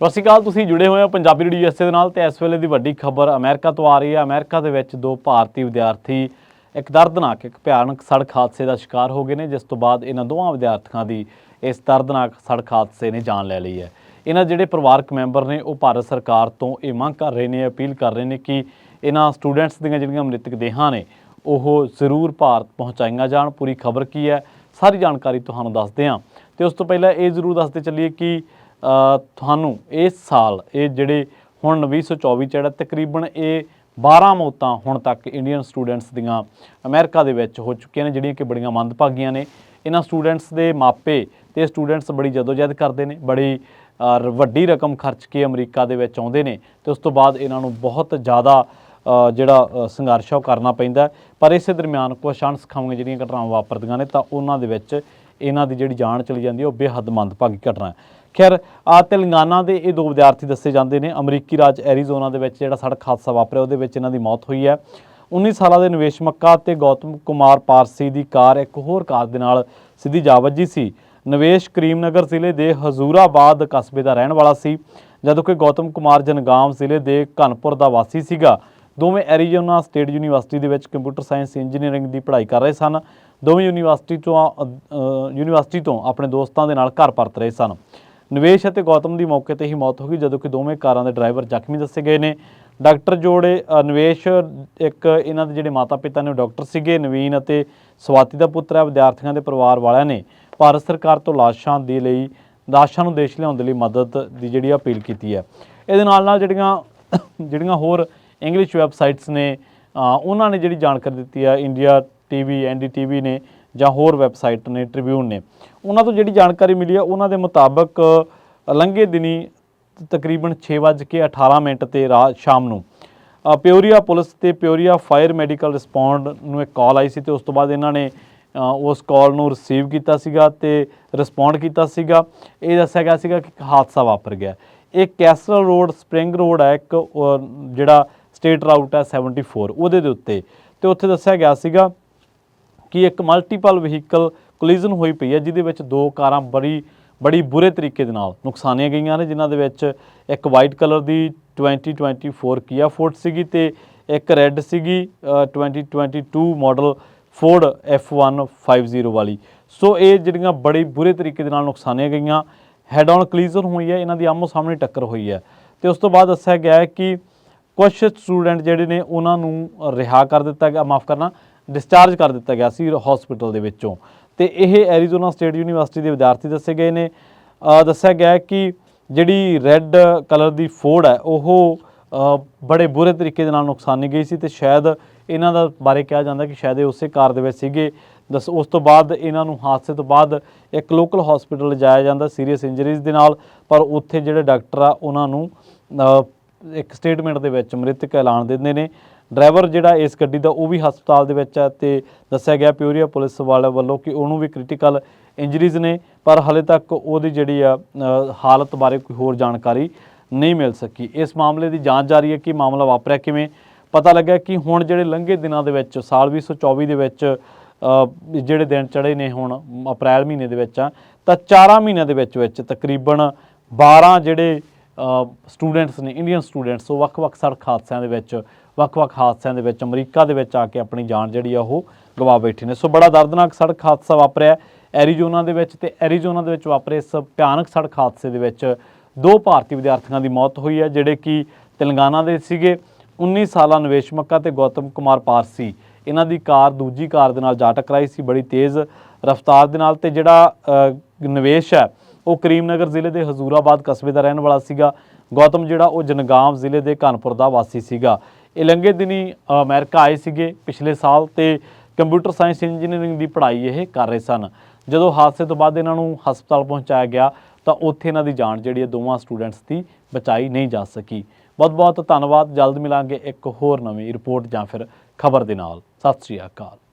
ਸਤਿ ਸ਼੍ਰੀ ਅਕਾਲ, ਤੁਸੀਂ ਜੁੜੇ ਹੋਏ ਹੋ ਪੰਜਾਬੀ ਰੇਡੀਓ ਯੂਐਸਏ ਦੇ ਨਾਲ ਤੇ ਇਸ ਵੇਲੇ ਦੀ ਵੱਡੀ ਖਬਰ ਅਮਰੀਕਾ ਤੋਂ ਆ ਰਹੀ ਹੈ। ਅਮਰੀਕਾ ਦੇ ਵਿੱਚ ਦੋ ਭਾਰਤੀ ਵਿਦਿਆਰਥੀ ਇੱਕ ਦਰਦਨਾਕ, ਇੱਕ ਭਿਆਨਕ ਸੜਕ ਹਾਦਸੇ ਦਾ ਸ਼ਿਕਾਰ ਹੋ ਗਏ ਨੇ, ਜਿਸ ਤੋਂ ਬਾਅਦ ਇਹਨਾਂ ਦੋਵਾਂ ਵਿਦਿਆਰਥੀਆਂ ਦੀ ਇਸ ਦਰਦਨਾਕ ਸੜਕ ਹਾਦਸੇ ਨੇ ਜਾਨ ਲੈ ਲਈ ਹੈ। ਇਹਨਾਂ ਜਿਹੜੇ ਪਰਿਵਾਰਕ ਮੈਂਬਰ ਨੇ, ਉਹ ਭਾਰਤ ਸਰਕਾਰ ਤੋਂ ਇਹ ਮੰਗ ਕਰ ਰਹੇ ਨੇ, ਅਪੀਲ ਕਰ ਰਹੇ ਨੇ ਕਿ ਇਹਨਾਂ ਸਟੂਡੈਂਟਸ ਦੀਆਂ ਜਿਹੜੀਆਂ ਮ੍ਰਿਤਕ ਦੇਹਾਂ ਨੇ, ਉਹ ਜ਼ਰੂਰ ਭਾਰਤ ਪਹੁੰਚਾਈਆਂ ਜਾਣ। ਪੂਰੀ ਖਬਰ ਕੀ ਹੈ, ਸਾਰੀ ਜਾਣਕਾਰੀ ਤੁਹਾਨੂੰ ਦੱਸਦੇ ਹਾਂ। ਤੇ ਉਸ ਤੋਂ ਪਹਿਲਾਂ ਇਹ ਜ਼ਰੂਰ ਦੱਸਦੇ ਚੱਲੀਏ ਕਿ ਤੁਹਾਨੂੰ ਇਸ ਸਾਲ, ਇਹ ਜਿਹੜੇ ਹੁਣ 2024 ਚ ਜਿਹੜਾ ਤਕਰੀਬਨ ਇਹ 12 ਮੌਤਾਂ ਹੁਣ ਤੱਕ ਇੰਡੀਅਨ ਸਟੂਡੈਂਟਸ ਦੀਆਂ ਅਮਰੀਕਾ ਦੇ ਵਿੱਚ ਹੋ ਚੁੱਕੀਆਂ ਨੇ, ਜਿਹੜੀਆਂ ਕਿ ਬੜੀਆਂ ਮੰਦਭਾਗੀਆਂ ਨੇ। ਇਹਨਾਂ ਸਟੂਡੈਂਟਸ ਦੇ ਮਾਪੇ ਤੇ ਸਟੂਡੈਂਟਸ ਬੜੀ ਜਦੋਜਹਿਦ ਕਰਦੇ ਨੇ, ਬੜੀ ਵੱਡੀ ਰਕਮ ਖਰਚ ਕੇ ਅਮਰੀਕਾ ਦੇ ਵਿੱਚ ਆਉਂਦੇ ਨੇ ਤੇ ਉਸ ਤੋਂ ਬਾਅਦ ਇਹਨਾਂ ਨੂੰ ਬਹੁਤ ਜ਼ਿਆਦਾ ਜਿਹੜਾ ਸੰਘਰਸ਼ ਆ ਉਹ ਕਰਨਾ ਪੈਂਦਾ ਪਰ ਇਸੇ ਦਰਮਿਆਨ ਕੁਝ ਅਣਸਖਾਵੀਆਂ ਜਿਹੜੀਆਂ ਘਟਨਾਵਾਂ ਵਾਪਰਦੀਆਂ ਨੇ ਤਾਂ ਉਹਨਾਂ ਦੇ ਵਿੱਚ ਇਹਨਾਂ ਦੀ ਜਿਹੜੀ ਜਾਨ ਚਲੀ ਜਾਂਦੀ ਹੈ, ਉਹ ਬੇਹੱਦ ਮੰਦਭਾਗੀ ਘਟਨਾ ਹੈ। ਖੈਰ, ਆ ਤੇਲੰਗਾਨਾ ਦੇ ਇਹ ਦੋ ਵਿਦਿਆਰਥੀ ਦੱਸੇ ਜਾਂਦੇ ਨੇ। ਅਮਰੀਕੀ ਰਾਜ ਐਰੀਜ਼ੋਨਾ ਦੇ ਵਿੱਚ ਜਿਹੜਾ ਸੜਕ ਹਾਦਸਾ ਵਾਪਰਿਆ, ਉਹਦੇ ਵਿੱਚ ਇਹਨਾਂ ਦੀ ਮੌਤ ਹੋਈ ਹੈ। 19 ਸਾਲਾਂ ਦੇ ਨਿਵੇਸ਼ ਮੱਕਾ ਤੇ ਗੌਤਮ ਕੁਮਾਰ ਪਾਰਸੀ ਦੀ ਕਾਰ ਇੱਕ ਹੋਰ ਕਾਰ ਦੇ ਨਾਲ ਸਿੱਧੀ ਜਾ ਵੱਜੀ ਸੀ। ਨਿਵੇਸ਼ ਕਰੀਮਨਗਰ ਜ਼ਿਲ੍ਹੇ ਦੇ ਹਜ਼ੂਰਾਬਾਦ ਕਸਬੇ ਦਾ ਰਹਿਣ ਵਾਲਾ ਸੀ, ਜਦੋਂ ਕਿ ਗੌਤਮ ਕੁਮਾਰ ਜਨਗਾਮ ਜ਼ਿਲ੍ਹੇ ਦੇ ਘਨਪੁਰ ਦਾ ਵਾਸੀ ਸੀਗਾ। ਦੋਵੇਂ ਐਰੀਜ਼ੋਨਾ ਸਟੇਟ ਯੂਨੀਵਰਸਿਟੀ ਦੇ ਵਿੱਚ ਕੰਪਿਊਟਰ ਸਾਇੰਸ ਇੰਜੀਨੀਅਰਿੰਗ ਦੀ ਪੜ੍ਹਾਈ ਕਰ ਰਹੇ ਸਨ। ਦੋਵੇਂ ਯੂਨੀਵਰਸਿਟੀ ਤੋਂ ਯੂਨੀਵਰਸਿਟੀ ਤੋਂ ਆਪਣੇ ਦੋਸਤਾਂ ਦੇ ਨਾਲ ਘਰ ਪਰਤ ਰਹੇ ਸਨ। ਨਿਵੇਸ਼ ਅਤੇ ਗੌਤਮ ਦੀ ਮੌਕੇ ਤੇ ਹੀ ਮੌਤ ਹੋ ਗਈ, ਜਦੋਂ ਕਿ ਦੋਵੇਂ ਕਾਰਾਂ ਦੇ ਡਰਾਈਵਰ ਜ਼ਖਮੀ ਦੱਸੇ ਗਏ ਨੇ। ਡਾਕਟਰ ਜੋੜੇ ਨਿਵੇਸ਼ ਇੱਕ ਇਹਨਾਂ ਦੇ ਜਿਹੜੇ ਮਾਤਾ-ਪਿਤਾ ਨੇ ਉਹ ਡਾਕਟਰ ਸੀਗੇ, ਨਵੀਨ ਅਤੇ ਸਵਾਤੀ ਦਾ ਪੁੱਤਰ ਹੈ, ਵਿਦਿਆਰਥੀਆਂ ਦੇ ਪਰਿਵਾਰ ਵਾਲਿਆਂ ਨੇ ਭਾਰਤ ਸਰਕਾਰ ਤੋਂ ਲਾਸ਼ਾਂ ਦੇ ਲਈ, ਲਾਸ਼ਾਂ ਨੂੰ ਦੇਸ਼ ਲਿਆਉਣ ਦੇ ਲਈ ਮਦਦ ਦੀ ਜਿਹੜੀ ਅਪੀਲ ਕੀਤੀ ਹੈ। ਇਹਦੇ ਨਾਲ ਨਾਲ ਜਿਹੜੀਆਂ ਜਿਹੜੀਆਂ ਹੋਰ ਇੰਗਲਿਸ਼ ਵੈਬਸਾਈਟਸ ਨੇ ਉਹਨਾਂ ਨੇ ਜਿਹੜੀ ਜਾਣਕਾਰੀ ਦਿੱਤੀ ਹੈ ਇੰਡੀਆ ਟੀਵੀ ਐਨਡੀਟੀਵੀ ਨੇ ਜਾਂ ਹੋਰ ਵੈਬਸਾਈਟ ਨੇ, ਟ੍ਰਿਬਿਊਨ ਨੇ। ਉਹਨਾਂ ਤੋਂ ਜਿਹੜੀ ਜਾਣਕਾਰੀ ਮਿਲੀ ਹੈ ਉਹਨਾਂ ਦੇ ਮੁਤਾਬਕ ਲੰਘੇ ਦਿਨੀ ਤਕਰੀਬਨ 6:18 ਮਿੰਟ ਤੇ ਰਾਤ ਸ਼ਾਮ ਨੂੰ ਪਿਓਰੀਆ ਪੁਲਿਸ ਤੇ ਪਿਓਰੀਆ ਫਾਇਰ ਮੈਡੀਕਲ ਰਿਸਪੌਂਡ ਨੂੰ ਇੱਕ ਕਾਲ ਆਈ ਸੀ ਤੇ ਉਸ ਤੋਂ ਬਾਅਦ ਇਹਨਾਂ ਨੇ ਉਸ ਕਾਲ ਨੂੰ ਰਿਸੀਵ ਕੀਤਾ ਸੀਗਾ ਤੇ ਰਿਸਪੌਂਡ ਕੀਤਾ ਸੀਗਾ। ਇਹ ਦੱਸਿਆ ਗਿਆ ਸੀਗਾ ਕਿ ਇੱਕ ਹਾਦਸਾ ਵਾਪਰ ਗਿਆ। ਇਹ ਕੈਸਲ ਰੋਡ, ਸਪ੍ਰਿੰਗ ਰੋਡ ਹੈ ਇੱਕ ਜਿਹੜਾ ਸਟੇਟ ਰਾਊਟ ਹੈ 74 ਉਹਦੇ ਦੇ ਉੱਤੇ। ਤੇ ਉੱਥੇ ਦੱਸਿਆ ਗਿਆ ਸੀਗਾ ਕਿ ਇੱਕ ਮਲਟੀਪਲ ਵਹੀਕਲ ਕੋਲੀਜ਼ਨ ਹੋਈ ਪਈ ਹੈ ਜਿਹਦੇ ਵਿੱਚ ਦੋ ਕਾਰਾਂ ਬੜੀ ਬੜੀ ਬੁਰੇ ਤਰੀਕੇ ਦੇ ਨਾਲ ਨੁਕਸਾਨੀਆਂ ਗਈਆਂ ਨੇ ਜਿਨ੍ਹਾਂ ਦੇ ਵਿੱਚ ਇੱਕ ਵਾਈਟ ਕਲਰ ਦੀ 2024 ਕੀਆ ਫੋਰਟ ਸੀਗੀ ਤੇ ਇੱਕ ਰੈੱਡ ਸੀਗੀ ਅ, 2022 ਮਾਡਲ ਫੋਰਡ F150 ਵਾਲੀ। ਸੋ ਇਹ ਜਿਹੜੀਆਂ ਬੜੀ ਬੁਰੇ ਤਰੀਕੇ ਦੇ ਨਾਲ ਨੁਕਸਾਨੀਆਂ ਗਈਆਂ ਹੈਡ ਔਨ ਕੋਲੀਜ਼ਨ ਹੋਈ ਹੈ ਇਹਨਾਂ ਦੀ ਆਮੋ ਸਾਹਮਣੇ ਟੱਕਰ ਹੋਈ ਹੈ। ਤੇ ਉਸ ਤੋਂ ਬਾਅਦ ਦੱਸਿਆ ਗਿਆ ਹੈ ਕਿ ਕੁਝ ਸਟੂਡੈਂਟ ਜਿਹੜੇ ਨੇ ਉਹਨਾਂ ਨੂੰ ਰਿਹਾ ਕਰ ਦਿੱਤਾ ਗਿਆ ਮਾਫ ਕਰਨਾ ਡਿਸਚਾਰਜ ਕਰ ਦਿੱਤਾ ਗਿਆ ਸੀ ਹਸਪੀਟਲ ਦੇ ਵਿੱਚੋਂ। ਤੇ ਇਹ ਐਰੀਜ਼ੋਨਾ ਸਟੇਟ ਯੂਨੀਵਰਸਿਟੀ ਦੇ ਵਿਦਿਆਰਥੀ ਦੱਸੇ ਗਏ ਨੇ। ਦੱਸਿਆ ਗਿਆ ਕਿ ਜਿਹੜੀ ਰੈੱਡ ਕਲਰ ਦੀ ਫੋੜ ਹੈ, ਉਹ ਬੜੇ ਬੁਰੇ ਤਰੀਕੇ ਦੇ ਨਾਲ ਨੁਕਸਾਨੀ ਗਈ ਸੀ ਤੇ ਸ਼ਾਇਦ ਇਹਨਾਂ ਦਾ ਬਾਰੇ ਕਿਹਾ ਜਾਂਦਾ ਕਿ ਸ਼ਾਇਦ ਇਹ ਉਸੇ ਕਾਰ ਦੇ ਵਿੱਚ ਸੀਗੇ। ਦਸ, ਉਸ ਤੋਂ ਬਾਅਦ ਇਹਨਾਂ ਨੂੰ ਹਾਦਸੇ ਤੋਂ ਬਾਅਦ ਇੱਕ ਲੋਕਲ ਹਸਪੀਟਲ ਲਿਜਾਇਆ ਜਾਂਦਾ ਸੀਰੀਅਸ ਇੰਜਰੀਜ਼ ਦੇ ਨਾਲ, ਪਰ ਉੱਥੇ ਜਿਹੜੇ ਡਾਕਟਰ ਆ, ਉਹਨਾਂ ਨੂੰ ਇੱਕ ਸਟੇਟਮੈਂਟ ਦੇ ਵਿੱਚ ਮ੍ਰਿਤਕ ਐਲਾਨ ਦਿੰਦੇ ਨੇ। ਡਰਾਈਵਰ ਜਿਹੜਾ ਇਸ ਗੱਡੀ ਦਾ ਉਹ ਵੀ ਹਸਪਤਾਲ ਦੇ ਵਿੱਚ ਹੈ ਤੇ ਦੱਸਿਆ ਗਿਆ ਪਿਓਰੀਆ ਪੁਲਿਸ ਵਾਲੇ ਵੱਲੋਂ ਕਿ ਉਹਨੂੰ ਵੀ ਕ੍ਰਿਟੀਕਲ ਇੰਜਰੀਜ਼ ਨੇ, ਪਰ ਹਲੇ ਤੱਕ ਉਹਦੀ ਜਿਹੜੀ ਆ ਹਾਲਤ ਬਾਰੇ ਕੋਈ ਹੋਰ ਜਾਣਕਾਰੀ ਨਹੀਂ ਮਿਲ ਸਕੀ। ਇਸ ਮਾਮਲੇ ਦੀ ਜਾਂਚ ਜਾਰੀ ਹੈ ਕਿ ਮਾਮਲਾ ਵਾਪਰਿਆ ਕਿਵੇਂ? ਪਤਾ ਲੱਗਾ ਕਿ ਹੁਣ ਜਿਹੜੇ ਲੰਘੇ ਦਿਨਾਂ ਦੇ ਵਿੱਚ, ਸਾਲ 2024 ਦੇ ਵਿੱਚ ਜਿਹੜੇ ਦਿਨ ਚੜੇ ਨੇ ਹੁਣ, ਅਪ੍ਰੈਲ ਮਹੀਨੇ ਦੇ ਵਿੱਚ ਆ, ਤਾਂ 4 ਮਹੀਨਿਆਂ ਦੇ ਵਿੱਚ ਵਿੱਚ ਤਕਰੀਬਨ 12 ਜਿਹੜੇ ਸਟੂਡੈਂਟਸ ਨੇ ਇੰਡੀਅਨ ਸਟੂਡੈਂਟਸ ਉਹ ਵੱਖ-ਵੱਖ ਸੜਕ ਹਾਦਸਿਆਂ ਦੇ ਵਿੱਚ ਵੱਖ-ਵੱਖ ਹਾਦਸਿਆਂ ਦੇ ਵਿੱਚ ਅਮਰੀਕਾ ਦੇ ਵਿੱਚ ਆ ਕੇ ਆਪਣੀ ਜਾਨ ਜਿਹੜੀ ਆ ਉਹ ਗਵਾ ਬੈਠੇ ਨੇ। ਸੋ ਬੜਾ ਦਰਦਨਾਕ ਸੜਕ ਹਾਦਸਾ ਵਾਪਰਿਆ ਐਰੀਜ਼ੋਨਾ ਦੇ ਵਿੱਚ ਤੇ ਐਰੀਜ਼ੋਨਾ ਦੇ ਵਿੱਚ ਵਾਪਰੇ ਇਸ ਭਿਆਨਕ ਸੜਕ ਹਾਦਸੇ ਦੇ ਵਿੱਚ ਦੋ ਭਾਰਤੀ ਵਿਦਿਆਰਥੀਆਂ ਦੀ ਮੌਤ ਹੋਈ ਹੈ ਜਿਹੜੇ ਕਿ ਤੇਲੰਗਾਨਾ ਦੇ ਸੀਗੇ। 19 ਸਾਲਾ ਨਿਵੇਸ਼ ਮੱਕਾ ਤੇ ਗੌਤਮ ਕੁਮਾਰ ਪਾਰਸੀ ਇਹਨਾਂ ਦੀ ਕਾਰ ਦੂਜੀ ਕਾਰ ਦੇ ਨਾਲ ਜਾ ਟਕਰਾਈ ਸੀ ਬੜੀ ਤੇਜ਼ ਰਫ਼ਤਾਰ ਦੇ ਨਾਲ ਤੇ ਜਿਹੜਾ ਅ, ਨਿਵੇਸ਼ ਹੈ ਉਹ ਕਰੀਮਨਗਰ ਜ਼ਿਲ੍ਹੇ ਦੇ ਹਜ਼ੂਰਾਬਾਦ ਕਸਬੇ ਦਾ ਰਹਿਣ ਵਾਲਾ ਸੀਗਾ। ਗੌਤਮ ਜਿਹੜਾ ਉਹ ਜਨਗਾਮ ਜ਼ਿਲ੍ਹੇ ਦੇ ਕਾਨਪੁਰ ਦਾ ਵਾਸੀ ਸੀਗਾ। ਇਹ ਲੰਘੇ ਦਿਨੀ ਅ, ਅਮਰੀਕਾ ਆਏ ਸੀਗੇ। ਪਿਛਲੇ ਸਾਲ ਤੇ ਕੰਪਿਊਟਰ ਸਾਇੰਸ ਇੰਜੀਨੀਅਰਿੰਗ ਦੀ ਪੜ੍ਹਾਈ ਇਹ ਕਰ ਰਹੇ ਸਨ। ਜਦੋਂ ਹਾਦਸੇ ਤੋਂ ਬਾਅਦ ਇਹਨਾਂ ਨੂੰ ਹਸਪਤਾਲ ਪਹੁੰਚਾਇਆ ਗਿਆ ਤਾਂ ਉੱਥੇ ਇਹਨਾਂ ਦੀ ਜਾਨ ਜਿਹੜੀ ਹੈ ਦੋਵਾਂ ਸਟੂਡੈਂਟਸ ਦੀ ਬਚਾਈ ਨਹੀਂ ਜਾ ਸਕੀ। ਬਹੁਤ ਬਹੁਤ ਧੰਨਵਾਦ। ਜਲਦ ਮਿਲਾਂਗੇ ਇੱਕ ਹੋਰ ਨਵੀਂ ਰਿਪੋਰਟ ਜਾਂ ਫਿਰ ਖਬਰ ਦੇ ਨਾਲ। ਸਤਿ ਸ੍ਰੀ ਅਕਾਲ।